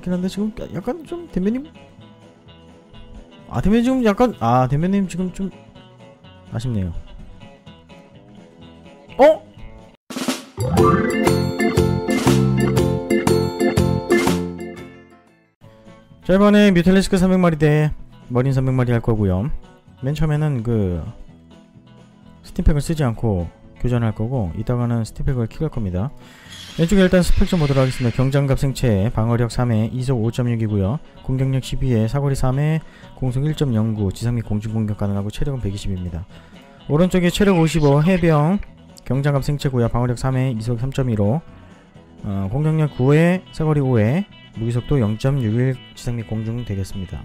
같긴 한데 지금 약간 좀 대면님 아 대면 지금 약간 아 대면님 지금 좀 아쉽네요. 어? 자 이번에 뮤텔리스크 300마리 대 머린 300마리 할 거고요. 맨 처음에는 그 스팀팩을 쓰지 않고 교전할 거고 이따가는 스팀팩을 킥할 겁니다. 왼쪽에 일단 스펙 좀 보도록 하겠습니다. 경장갑 생체, 방어력 3에, 이속 5.6이고요. 공격력 12에, 사거리 3에, 공속 1.09, 지상 및 공중 공격 가능하고 체력은 120입니다. 오른쪽에 체력 55, 해병, 경장갑 생체고요. 방어력 3에, 이속 3.15, 어, 공격력 9에, 사거리 5에, 무기속도 0.61, 지상 및 공중 되겠습니다.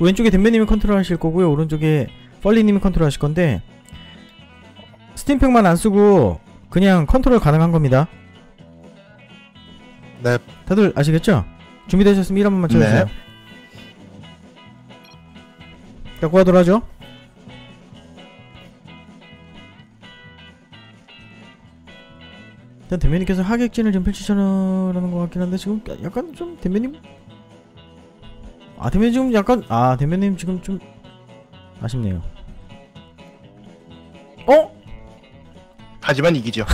왼쪽에 덴베님이 컨트롤 하실 거고요. 오른쪽에 펄리님이 컨트롤 하실 건데 스팀팩만 안 쓰고 그냥 컨트롤 가능한 겁니다. 네. 다들 아시겠죠? 준비되셨으면 1 한번만 쳐주세요. 네. 자, 구하도록 하죠. 일단 대면님께서 하객진을 좀 펼치셔라는 것 같긴 한데 지금 약간 좀 대면님 아 대면 지금 약간 아 대면님 지금 좀 아쉽네요. 어? 하지만 이기죠.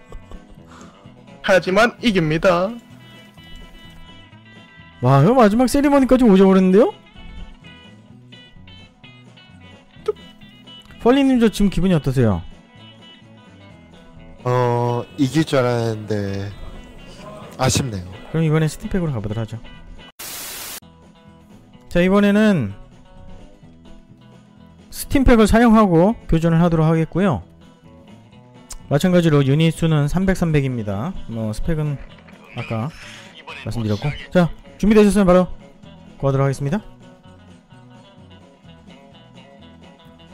하지만 이깁니다. 와, 이거 마지막 세리머니까지 오져버렸는데요? 펄리님 저 지금 기분이 어떠세요? 어 이길 줄 알았는데 아쉽네요. 그럼 이번엔 스팀팩으로 가보도록 하죠. 자 이번에는 스팀팩을 사용하고 교전을 하도록 하겠고요. 마찬가지로 유닛 수는 300, 300입니다. 뭐 스펙은 아까 말씀드렸고 자 준비되셨으면 바로 구하도록 하겠습니다.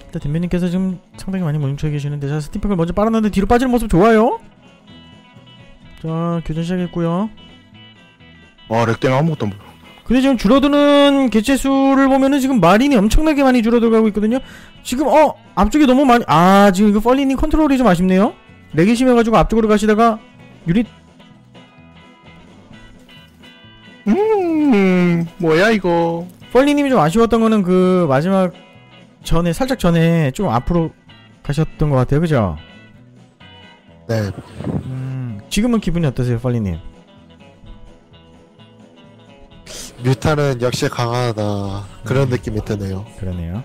일단 덴면님께서 지금 상당히 많이 뭉쳐 계시는데 자 스팀팩을 먼저 빨아놨는데 뒤로 빠지는 모습 좋아요. 자 교전 시작했고요. 와, 렉땡 아무것도 안 보여. 근데 지금 줄어드는 개체 수를 보면은 지금 마린이 엄청나게 많이 줄어들어가고 있거든요. 지금 어 앞쪽에 너무 많이 아 지금 이거 펄리님 컨트롤이 좀 아쉽네요. 렉이 심해가지고 앞쪽으로 가시다가 유닛 음, 뭐야 이거. 펄리님이 좀 아쉬웠던 거는 그 마지막 전에 살짝 전에 좀 앞으로 가셨던 것 같아요, 그죠? 네. 음 지금은 기분이 어떠세요, 펄리님? 뮤타는 역시 강하다 그런 느낌이 드네요. 그러네요.